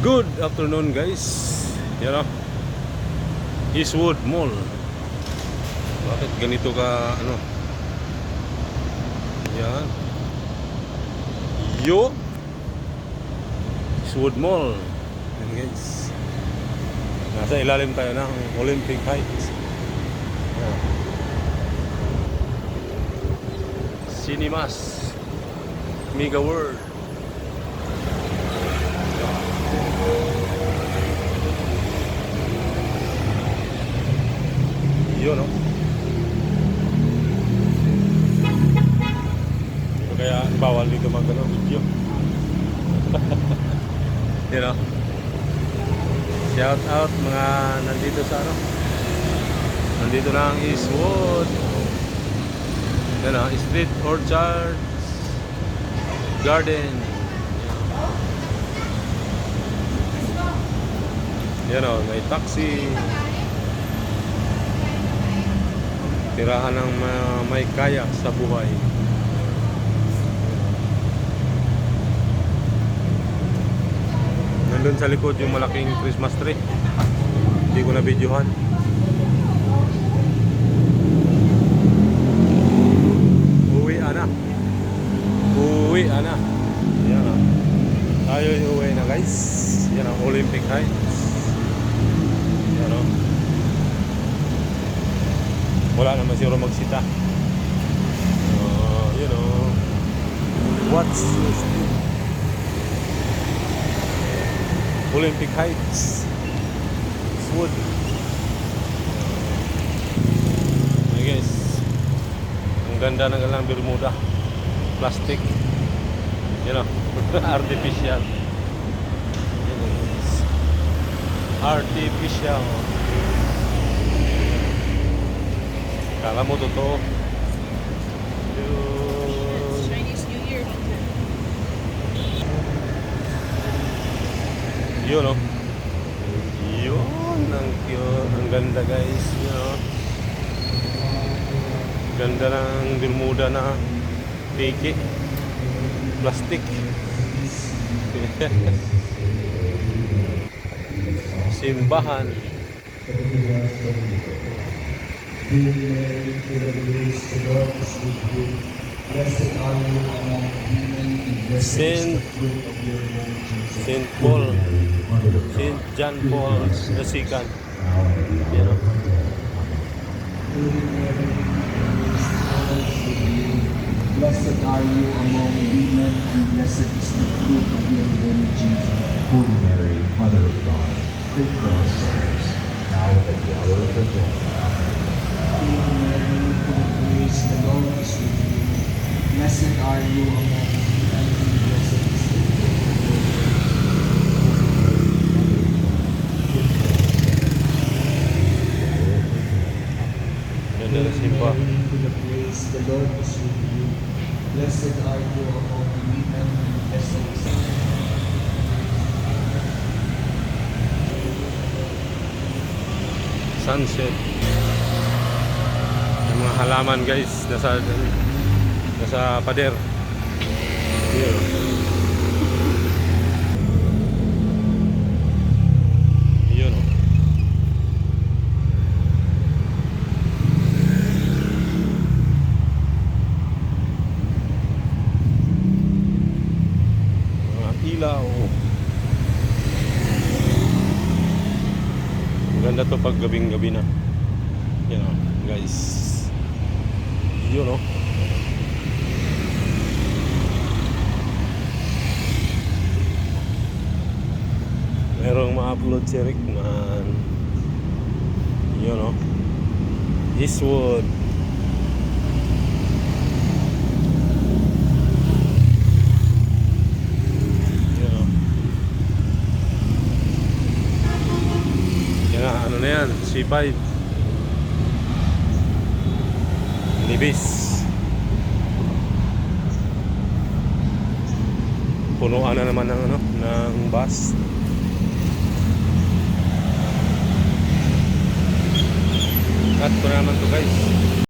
Good afternoon guys. Yan o. Eastwood Mall. Bakit ganito ka ano? Yan. Yo. Eastwood Mall. Yan guys. Nasa ilalim tayo ng Olympic Heights. Yan. Cinemas. Mega World. Yun, no? So, kaya bawal dito mag ano, video. Yun, no? Shout out mga nandito sa ano. Nandito na ang Eastwood. Yan no? Street Orchards Garden. Yan o, may taxi. Tirahan ng ma- may kaya sa buhay. Nandun sa likod yung malaking Christmas tree. Hindi ko na videohan. Uwi ana. Uwi ana. Yan o. Tayo yung uwi na guys. Yan ang Olympic Heights. Yan o. Wala naman siguro magsita. Uh, you know. What's your street? Olympic Heights. Wood. Hey guys. Ang ganda ng alang Bermuda. Plastic. You know. Artificial. Artificial. Kala mo totoo. Chinese New Year. Yun, oh. Yun, ang cute. Ang ganda, guys. Yun, oh. Ganda ng Bermuda na tiki. Plastic. Simbahan. being made to the Saint. Saint Paul, Saint John Paul, the second. You know. Blessed are you among women, and blessed is the fruit of your womb, Jesus. Holy Mary, Mother of God, pray for us sinners, now and at the hour of our death. Amen. Hail Mary, full of grace, the Lord is with you. Blessed are you among women, and blessed is the fruit of your womb, Lord is with you. Blessed are you among women, and blessed is the Sunset. Halaman guys nasa nasa pader. Yun. Yun. oh. Mga ilaw. Maganda to pag gabing-gabi na. Yan o, guys. Yun o. Merong ma-upload si Rick man. Yun o. Eastwood. Yun ano na yan, C5 Libis. Punuan na naman ng ano, ng bus. Cut ko na naman to guys